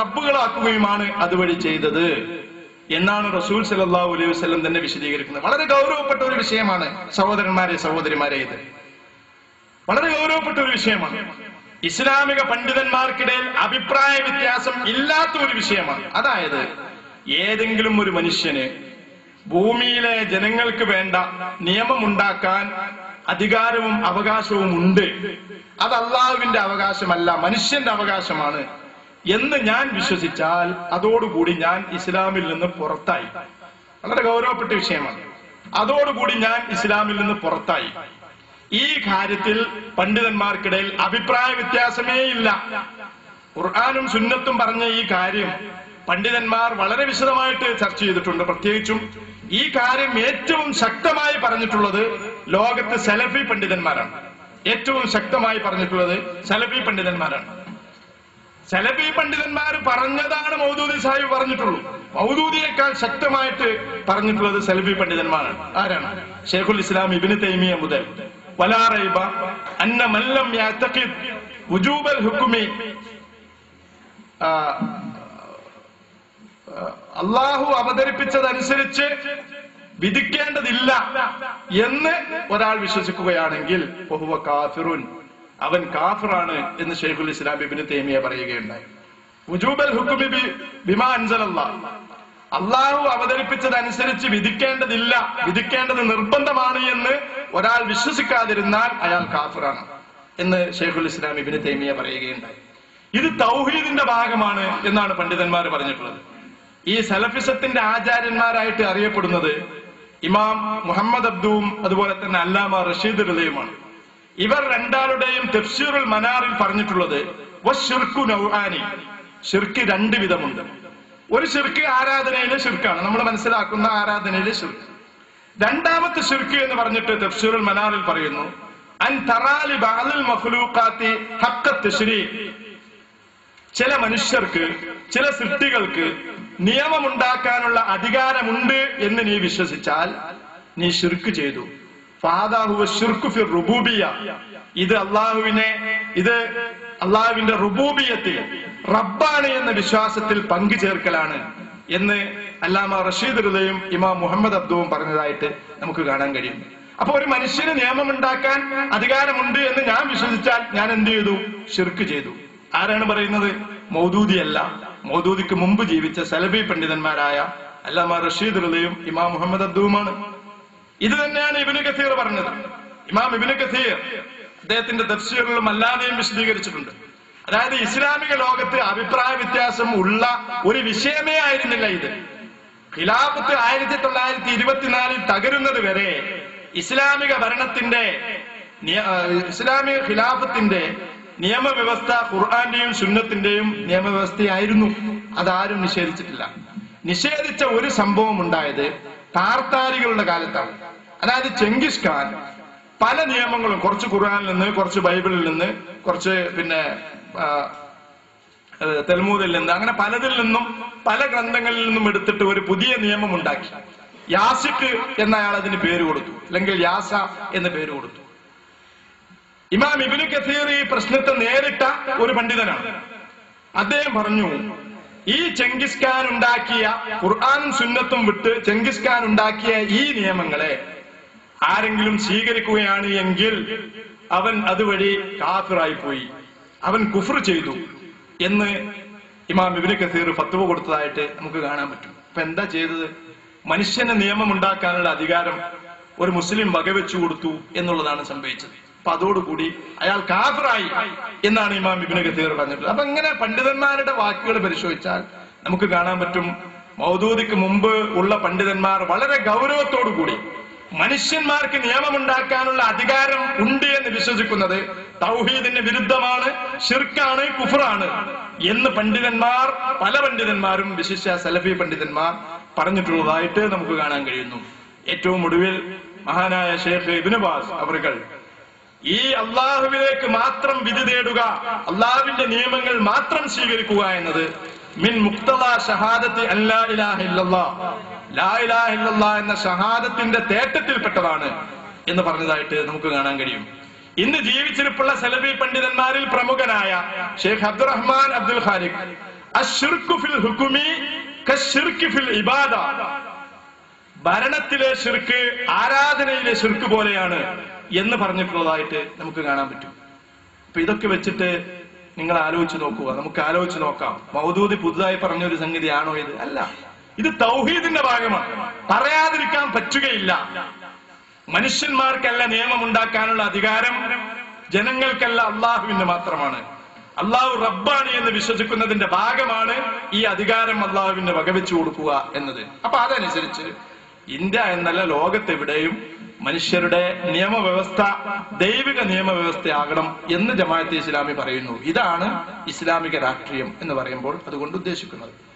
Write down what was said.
റബ്ബുകളാക്കുകയുമാണ് അതുവഴി ചെയ്തത്. എന്നാണ് റസൂൽ സല്ലല്ലാഹു അലൈഹി വസല്ലം തന്നെ വിശദീകരിക്കുന്നത്. വളരെ ഗൗരവപ്പെട്ട ഒരു വിഷയമാണ് സഹോദരന്മാരെ സഹോദരിമാരെ ഇത്. വളരെ ഗൗരവപ്പെട്ട ഒരു വിഷയമാണ്. ഇസ്ലാമിക പണ്ഡിതന്മാർക്കിടയിൽ അഭിപ്രായ വ്യത്യാസം ഇല്ലാത്ത ഒരു വിഷയമാണ്. അതായത് ഏതെങ്കിലും ഒരു മനുഷ്യന് ഭൂമിയിലെ ജനങ്ങൾക്ക് വേണ്ട നിയമമുണ്ടാക്കാൻ അധികാരവും അവകാശവും ഉണ്ട്. അത് അള്ളാഹുവിന്റെ അവകാശമല്ല മനുഷ്യന്റെ അവകാശമാണ്. എന്ന് ഞാൻ വിശ്വസിച്ചാൽ അതോടുകൂടി ഞാൻ ഇസ്ലാമിൽ നിന്ന് പുറത്തായി. വളരെ ഗൗരവപ്പെട്ട വിഷയമാണ്. അതോടുകൂടി ഞാൻ ഇസ്ലാമിൽ നിന്ന് പുറത്തായി. ഈ കാര്യത്തിൽ പണ്ഡിതന്മാർക്കിടയിൽ അഭിപ്രായ വ്യത്യാസമേ ഇല്ല. ഖുർആാനും സുന്നത്തും പറഞ്ഞ ഈ കാര്യം പണ്ഡിതന്മാർ വളരെ വിശദമായിട്ട് ചർച്ച ചെയ്തിട്ടുണ്ട്. പ്രത്യേകിച്ചും ഈ കാര്യം ഏറ്റവും ശക്തമായി പറഞ്ഞിട്ടുള്ളത് ലോകത്ത് സലഫി പണ്ഡിതന്മാരാണ്. ഏറ്റവും ശക്തമായി പറഞ്ഞിട്ടുള്ളത് സലഫി പണ്ഡിതന്മാരാണ്. സലഫി പണ്ഡിതന്മാർ പറഞ്ഞതാണ് മൗദൂദി സാഹിബ് പറഞ്ഞിട്ടുള്ളൂ. മൗദൂദിയേക്കാൾ ശക്തമായിട്ട് പറഞ്ഞിട്ടുള്ളത് സലഫി പണ്ഡിതന്മാരാണ്. ആരാണ്? ഷെയ്ഖുൽ ഇസ്ലാം ഇബിന് തൈമിയ മുതൽ. വലാറൈബ അന്ന മല്ലം വുജൂബൽ ആ, അള്ളാഹു അവതരിപ്പിച്ചതനുസരിച്ച് വിധിക്കേണ്ടതില്ല എന്ന് ഒരാൾ വിശ്വസിക്കുകയാണെങ്കിൽ അവൻ കാഫറാണ് എന്ന് ഷെയ്ഖുൽ ഇസ്ലാം ഇബിന് തേമിയ പറയുകയുണ്ടായി. വുജൂബൽ ഹുക്കുബിബി ബിമാ അള്ളാഹു അവതരിപ്പിച്ചതനുസരിച്ച് വിധിക്കേണ്ടതില്ല വിധിക്കേണ്ടത് നിർബന്ധമാണ് എന്ന് ഒരാൾ വിശ്വസിക്കാതിരുന്നാൽ അയാൾ കാഫറാണ് എന്ന് ഷെയ്ഖുൽ ഇസ്ലാം ഇബിന് തൈമിയ പറയുകയുണ്ടായി. ഇത് തൗഹീദിന്റെ ഭാഗമാണ് എന്നാണ് പണ്ഡിതന്മാർ പറഞ്ഞിട്ടുള്ളത്. ഈ സലഫിസത്തിന്റെ ആചാര്യന്മാരായിട്ട് അറിയപ്പെടുന്നത് ഇമാം മുഹമ്മദ് അബ്ദുവും അതുപോലെ തന്നെ അല്ലാമ റഷീദ് റിലയുമാണ് ഇവർ രണ്ടാളുടെയും തെഫ്സീറുൽ മനാറിൽ പറഞ്ഞിട്ടുള്ളത് വശിർക്കു നൗഹാനി ഷിർക്ക് രണ്ട് വിധമുണ്ട്. ഒരു ഷിർക്ക് ആരാധനയിലെ ഷിർക്കാണ് നമ്മൾ മനസ്സിലാക്കുന്ന ആരാധനയിലെ ഷിർക്ക് രണ്ടാമത്തെ ഷിർക്ക് എന്ന് പറഞ്ഞിട്ട് തഫ്സീറുൽ മനാറിൽ പറയുന്നു അൻ തറാലി ബഅലുൽ മഖ്ലൂഖാത്തി ഹഖ്ഖ തശ്രീഖ് ചില മനുഷ്യർക്ക് ചില സൃഷ്ടികൾക്ക് നിയമമുണ്ടാക്കാനുള്ള അധികാരമുണ്ട് എന്ന് നീ വിശ്വസിച്ചാൽ നീ ഷിർക്ക് ചെയ്തു. ഫാദാഹുവ റുബൂബിയ. ഇത് അള്ളാഹുവിനെ ഇത് അള്ളാഹുവിന്റെ റുബൂബിയത്തിൽ റബ്ബാണ് എന്ന വിശ്വാസത്തിൽ പങ്കു ചേർക്കലാണ് എന്ന് അല്ലാമ റഷീദ് ഹൃദയും ഇമാം മുഹമ്മദ് അബ്ദുവും പറഞ്ഞതായിട്ട് നമുക്ക് കാണാൻ കഴിയും. അപ്പൊ ഒരു മനുഷ്യന് നിയമമുണ്ടാക്കാൻ അധികാരമുണ്ട് എന്ന് ഞാൻ വിശ്വസിച്ചാൽ ഞാൻ എന്ത് ചെയ്തു? ഷിർക്ക് ചെയ്തു. ആരാണ് പറയുന്നത്? മൗദൂദി അല്ല മൗദൂദിക്ക് മുമ്പ് ജീവിച്ച സലബി പണ്ഡിതന്മാരായ അല്ലാമ റഷീദ് ഹൃദയും ഇമാം മുഹമ്മദ് അബ്ദുവുമാണ്. ഇത് തന്നെയാണ് ഇബിന് കസീർ പറഞ്ഞത്. ഇമാം ഇബിന് കസീർ അദ്ദേഹത്തിന്റെ ദർശികളിലും അല്ലാതെയും വിശദീകരിച്ചിട്ടുണ്ട്. അതായത് ഇസ്ലാമിക ലോകത്ത് അഭിപ്രായ വ്യത്യാസം ഉള്ള ഒരു വിഷയമേ ആയിരുന്നില്ല ഇത്. ഖിലാഫത്ത് ആയിരത്തി തൊള്ളായിരത്തി ഇരുപത്തിനാലിൽ തകരുന്നത് വരെ ഇസ്ലാമിക ഭരണത്തിന്റെ ഇസ്ലാമിക ഖിലാഫത്തിന്റെ നിയമവ്യവസ്ഥ ഖുർആാന്റെയും സുന്നത്തിന്റെയും നിയമവ്യവസ്ഥയായിരുന്നു. അതാരും നിഷേധിച്ചിട്ടില്ല. നിഷേധിച്ച ഒരു സംഭവം ഉണ്ടായത് താർത്താരികളുടെ കാലത്താണ്. അതായത് ചെങ്കിസ് ഖാൻ പല നിയമങ്ങളും കുറച്ച് ഖുർആനിൽ നിന്ന് കുറച്ച് ബൈബിളിൽ നിന്ന് കുറച്ച് പിന്നെ തെൽമൂതിൽ നിന്ന് അങ്ങനെ പലതിൽ നിന്നും പല ഗ്രന്ഥങ്ങളിൽ നിന്നും എടുത്തിട്ട് ഒരു പുതിയ നിയമം ഉണ്ടാക്കി യാസിക്ക് എന്ന അയാൾ അതിന് പേര് കൊടുത്തു. അല്ലെങ്കിൽ യാസ എന്ന് പേര് കൊടുത്തു. ഇമാം ഇബിനു കസീർ ഈ പ്രശ്നത്തെ നേരിട്ട ഒരു പണ്ഡിതനാണ്. അദ്ദേഹം പറഞ്ഞു ഈ ചെങ്കിസ് ഖാൻ ഉണ്ടാക്കിയ ഖുർആാനും സുന്നത്തും വിട്ട് ചെങ്കിസ് ഖാൻ ഉണ്ടാക്കിയ ഈ നിയമങ്ങളെ ആരെങ്കിലും സ്വീകരിക്കുകയാണ് എങ്കിൽ അവൻ അതുവഴി കാഫിറായി പോയി അവൻ കുഫർ ചെയ്തു എന്ന് ഇമാം ഇബിന് കസീർ ഫത്വ കൊടുത്തതായിട്ട് നമുക്ക് കാണാൻ പറ്റും. അപ്പൊ എന്താ ചെയ്തത്? മനുഷ്യന് നിയമം ഉണ്ടാക്കാനുള്ള അധികാരം ഒരു മുസ്ലിം വകവെച്ചു കൊടുത്തു എന്നുള്ളതാണ് സംഭവിച്ചത്. അപ്പൊ അതോടുകൂടി അയാൾ കാഫിറായി എന്നാണ് ഇമാം ഇബിന് കസീർ പറഞ്ഞിട്ടുള്ളത്. അപ്പൊ ഇങ്ങനെ പണ്ഡിതന്മാരുടെ വാക്കുകൾ പരിശോധിച്ചാൽ നമുക്ക് കാണാൻ പറ്റും മൗദൂദിക്ക് മുമ്പ് ഉള്ള പണ്ഡിതന്മാർ വളരെ ഗൗരവത്തോടു കൂടി മനുഷ്യന്മാർക്ക് നിയമമുണ്ടാക്കാനുള്ള അധികാരം ഉണ്ട് എന്ന് വിശ്വസിക്കുന്നത് തൗഹീദിന് വിരുദ്ധമാണ് ഷിർക്കാണ് കുഫറാണ് എന്ന് പണ്ഡിതന്മാർ പല പണ്ഡിതന്മാരും വിശിഷ്ട സലഫി പണ്ഡിതന്മാർ പറഞ്ഞിട്ടുള്ളതായിട്ട് നമുക്ക് കാണാൻ കഴിയുന്നു. ഏറ്റവും ഒടുവിൽ മഹാനായ ഷേഖ് ഇബിനുബാസ് അവറുകൾ ഈ അള്ളാഹുവിലേക്ക് മാത്രം വിധി തേടുക അള്ളാഹുവിന്റെ നിയമങ്ങൾ മാത്രം സ്വീകരിക്കുക എന്നത് മിൻ മുക്തദ ഷഹാദത്തി അല്ലാ ഇലാഹ ഇല്ലല്ലാ. ലാ ഇലാഹ ഇല്ലല്ലാ എന്ന ഷഹാദത്തിന്റെ തേട്ടത്തിൽപ്പെട്ടതാണ് എന്ന് പറഞ്ഞതായിട്ട് നമുക്ക് കാണാൻ കഴിയും. ഇന്ന് ജീവിച്ചിരിപ്പുള്ള സലഫി പണ്ഡിതന്മാരിൽ പ്രമുഖനായ ഷെയ്ഖ് അബ്ദുറഹ്മാൻ അബ്ദുൽ ഖാലിഖ് ഫിൽ ഹുക്കുമി ഫിൽ ഇബാദ. ഭരണത്തിലെ ശിർക്ക് ആരാധനയിലെ ശിർക്ക് പോലെയാണ് എന്ന് പറഞ്ഞിട്ടുള്ളതായിട്ട് നമുക്ക് കാണാൻ പറ്റും. അപ്പൊ ഇതൊക്കെ വെച്ചിട്ട് നിങ്ങൾ ആലോചിച്ച് നോക്കുക. നമുക്ക് ആലോചിച്ച് നോക്കാം. മൗദൂദി പുതുതായി പറഞ്ഞ ഒരു സംഗതിയാണോ ഇത്? അല്ല. ഇത് തൗഹീദിന്റെ ഭാഗമാണ്. പറയാതിരിക്കാൻ പറ്റുകയില്ല. മനുഷ്യന്മാർക്കല്ല നിയമം ഉണ്ടാക്കാനുള്ള അധികാരം. ജനങ്ങൾക്കല്ല അള്ളാഹുവിന് മാത്രമാണ്. അള്ളാഹു റബ്ബാണ് എന്ന് വിശ്വസിക്കുന്നതിന്റെ ഭാഗമാണ് ഈ അധികാരം അള്ളാഹുവിന് വകവെച്ചു കൊടുക്കുക എന്നത്. അപ്പൊ അതനുസരിച്ച് ഇന്ത്യ എന്നല്ല ലോകത്തെവിടെയും മനുഷ്യരുടെ നിയമവ്യവസ്ഥ ദൈവിക നിയമവ്യവസ്ഥയാകണം എന്ന് ജമാഅത്തെ ഇസ്ലാമി പറയുന്നു. ഇതാണ് ഇസ്ലാമിക രാഷ്ട്രീയം എന്ന് പറയുമ്പോൾ അതുകൊണ്ട് ഉദ്ദേശിക്കുന്നത്.